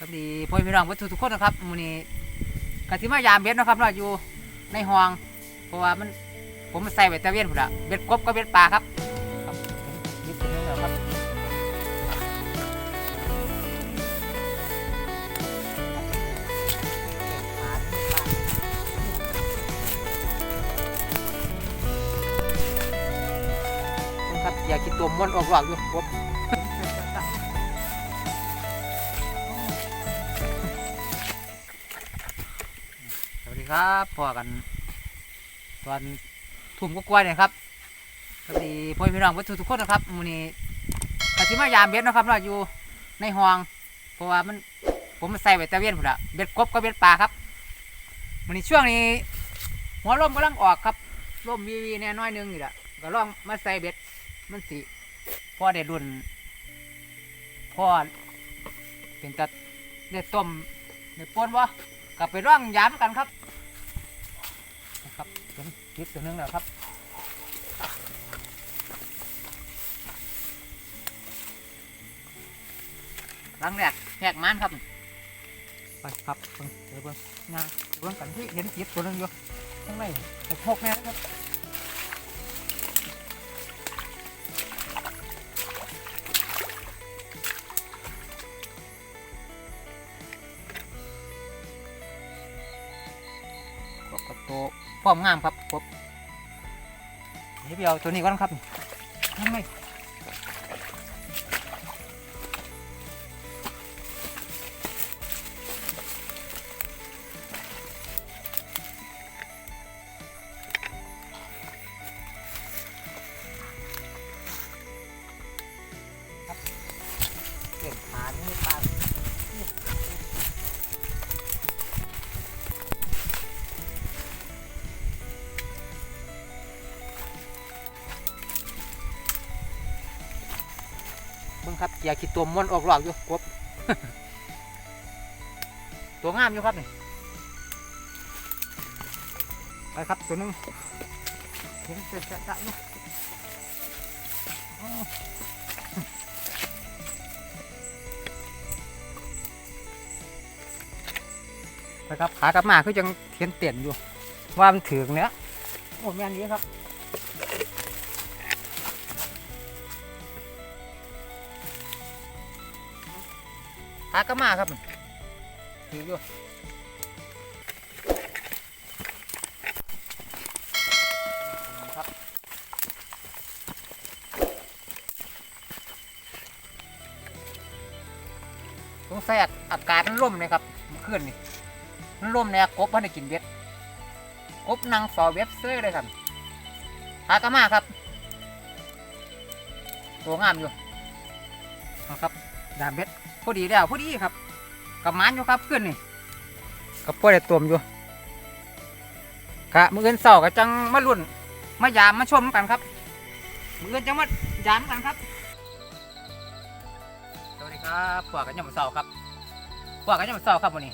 ครับดีพ่อพี่น้องวัตถุทุกคนนะครับมื้อนี้กสิมายามเบ็ดนะครับเนาอยู่ในห้องเพราะว่ามันผมมันใส่ไว้แตะเวียนพุ่นละเบ็ดกบกับเบ็ดปลาครับครับนิดนึงแล้ครับครับ อย่าคิดตัวม้วนออกหลอกอยู่กบ ครับพอกัน ตอนทุ่มก็กล้วยเนี่ยครับสวัสดีพ่อพี่น้องวัตถุทุกคนนะครับมื้อนี้กสิมายามเบ็ดนะครับเนาอยู่ในห้อง เพราะว่ามันผมมันใส่ไว้ตะเวียนพุ่นละเบ็ดกบกับเบ็ดปลาครับมื้อนี้ช่วงนี้ หัวลมกำลังออกครับลมวีวีแน่น้อยนึงนี่แหละก็ลองมาใส่เบ็ดมันสิพ่อได้รุ่นพ่อเป็นตัดได้ต้มได้ป่นวะกลับไปร่องย้ำกันครับ เป็นคลิปตัวหนึงแล้วครับหลังแรกแหกมันครับ ไปครับเบิ่งเดี๋ยวเบิ่งงานเบิ่งกันที่เห็นคลิปตัวหนึงอยู่ข้างในหกหกแน่นะครับกบกับตัวพร้อมงามครับกบ เดียวตัวนี้ก่อนครับข้างใครับอย่าคิดตัวม้วนออกหลอกอยู่กบตัวงามอยู่ครับนี่ไปครับตัวนึงเห็นเสร็จจะอยู่อ้อนะครับขากลับมาคือยังเทียนเตียนอยู่ว่ามันถึงเนี้ยโอ้แม่นี้ครับ ขากลับมาครับถืออยู่ครับสงสัยอากาศมันร่มเลยครับเมื่อนนี่มันร่มเนี่ยกบพันได้กินเบ็ดกบนางฝ้าเบ็ดเซ้ยเลยครับหากระมาครับ ตัวงามอยู่นะครับดามเบ็ด อดีแล้วพอดีครับกับมันอยู่ครับขึ้นนี่กับปล่อได้ตัวมอยู่กะมือเงินเสาร์กะจังมาลุ่นมายามมาชมกันครับมือเงินจังมายามกันครับสวัสดีครับพวกกันยามเสาครับพวกกันยามเสาครับวันนี้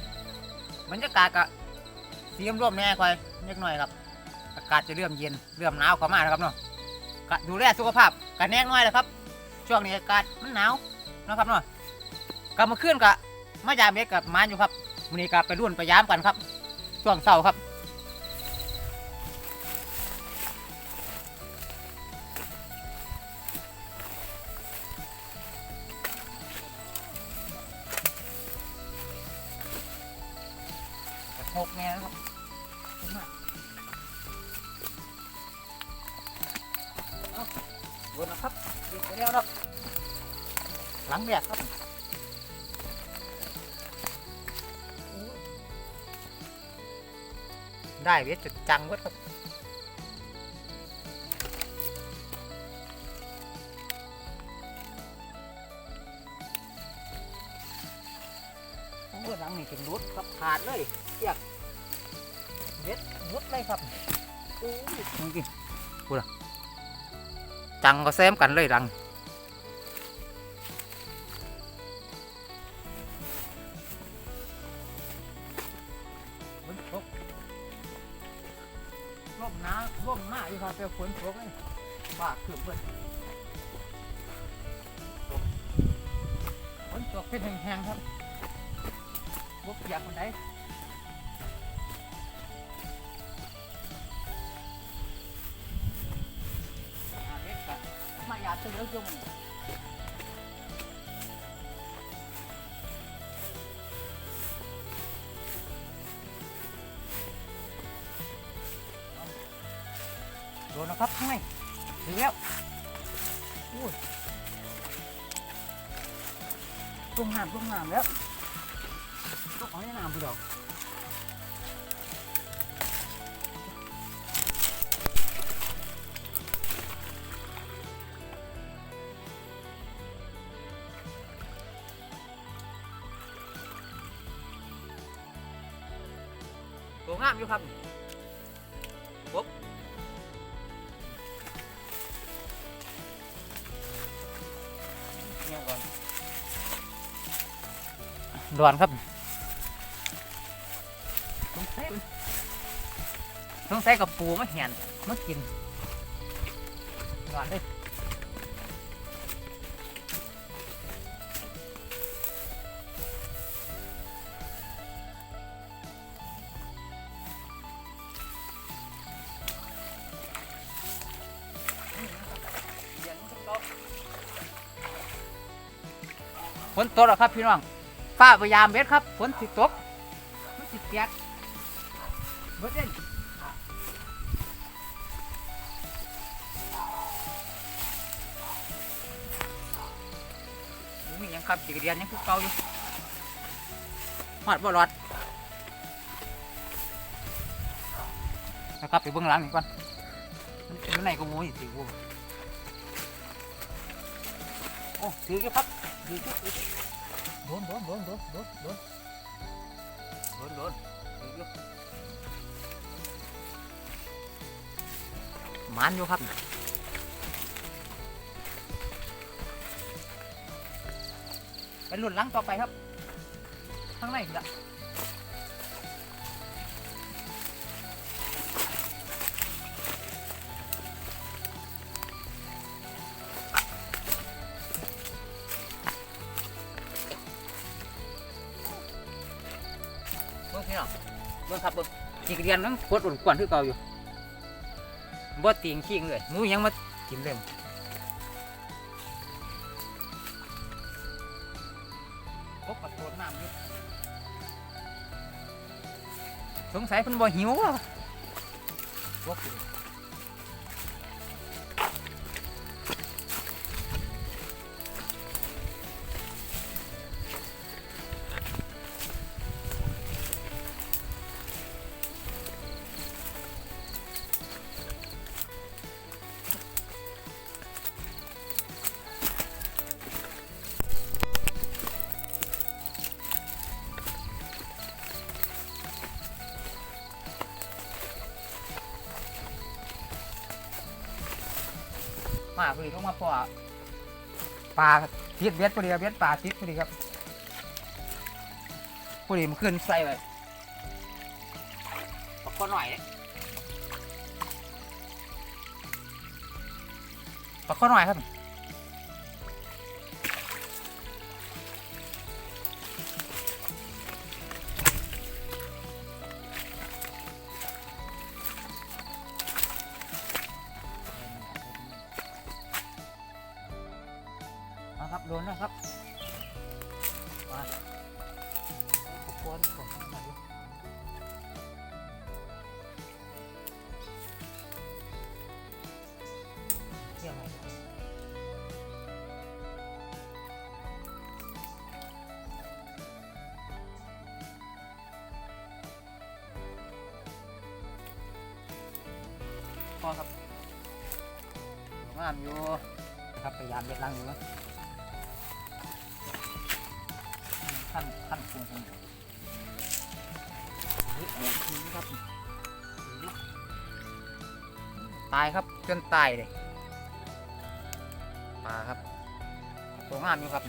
บรรยากาศก็สีร่วมแน่คอยเล็กน้อยครับ อากาศจะเริ่มเย็นเริ่มหนาวเข้ามาแล้วครับเนาะดูแลสุขภาพกันแน่น้อยเลยครับ ช่วงนี้อากาศมันหนาวนะครับเนาะ กลับมาขึ้นกะมายามเม็ดกับมานอยู่ครับวันนี้ก็ไปรุ่นไปยามกันครับ ช่วงเสาร์ครับหกแน่ครับขอบคุณมากเอาโดนนะครับเด็กไปแล้วครับ หลังแดดครับ ได้เวทจุดจังเวทครับโอ้ยหลังนี่เป็นรุดครับขาดเลยเทียกเวทรุดเลยครับโอ้ยมึงกินพูดอะจังก็แซมกันเลยดัง อยู่ครับแต่ฝนตกเลยบ้าคือเพื่อนตกฝนตกเป็นแห้งๆครับบกอยากคนไหนอาเบ็ดกะมาอยากตื่นแล้วจุ่ม โดนนะครับข้างในถึงแล้วอุ้ยลงน้ำลงน้ำแล้วต้องเอาให้น้ำไปดอกตัวงามอยู่ครับปุ๊บ ด่วนครับสงสัยสงสัยกับปูมาเห็นมากินด่วนเลยฝนตกแล้วครับพี่น้อง ฝ้าพยายามเบ็ดครับฝนสิดตกมันสิดเปียกเบิดเล่นยังมียังครับจีกระเดียนยังคือเก่าอยู่หอดบ่รอดนะครับไปเบื้องหลังนี่ก่อนมันอยู่ไหนก็มูนี่สิกูโอ้ถืออยู่ครับถืออยู่ถืออยู่ โดนโดนโดนโดนโดนโดนโดนโดนมันอยู่ครับไปหลุดลังต่อไปครับข้างในอีกแล้ว พี่น้องเบิ่งครับเบิ่งจีกเรียนมันกดอุ่นกวนคือเก่าอยู่บ่ตีงขี้งเลยมูยังมากินเล่มพบกระโดดน้ำอยู่สงสัยเพิ่นบ่หิวว่ะพกกิน มาพอดีลงมาพอปลาติดเบ็ดพอดีครับเบ็ดปลาติดพอดีครับพอดีมันขึ้นใส่ไปปลาข้อหน่อยเนี่ยปลาข้อหน่อยครับ ครับโดนแล้วครับมาอุปกรณ์ของมันหน่อยดิเที่ยวไหนพอครับงามอยู่ครับพยายามเด็ดลังอยู่ ขั้นขั้นปรุงปรุงเฮ้ยโอ้ทีครับตายครับจนตายเลยปลาครับตัวงามอยู่ครับ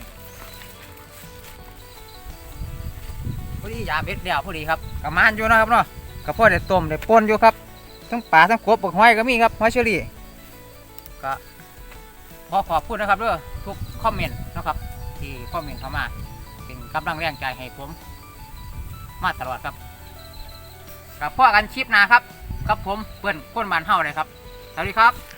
พอดียาเบ็ดเดียวพอดีครับกระมานอยู่นะครับเนาะกระเพาะได้ต้มได้ป่นอยู่ครับทั้งปลาทั้งกบปักห้อยก็มีครับหอยเชอรี่ก็ขอขอบคุณนะครับเด้อทุกคอมเมนต์นะครับ ที่คอมเมนต์เข้ามา กำลังแรงใจให้ผม มาตลอดครับกับพ่อกันชิปนาครับ ครับผมเปิ้นก้นบานเฮาเลยครับ สวัสดีครับ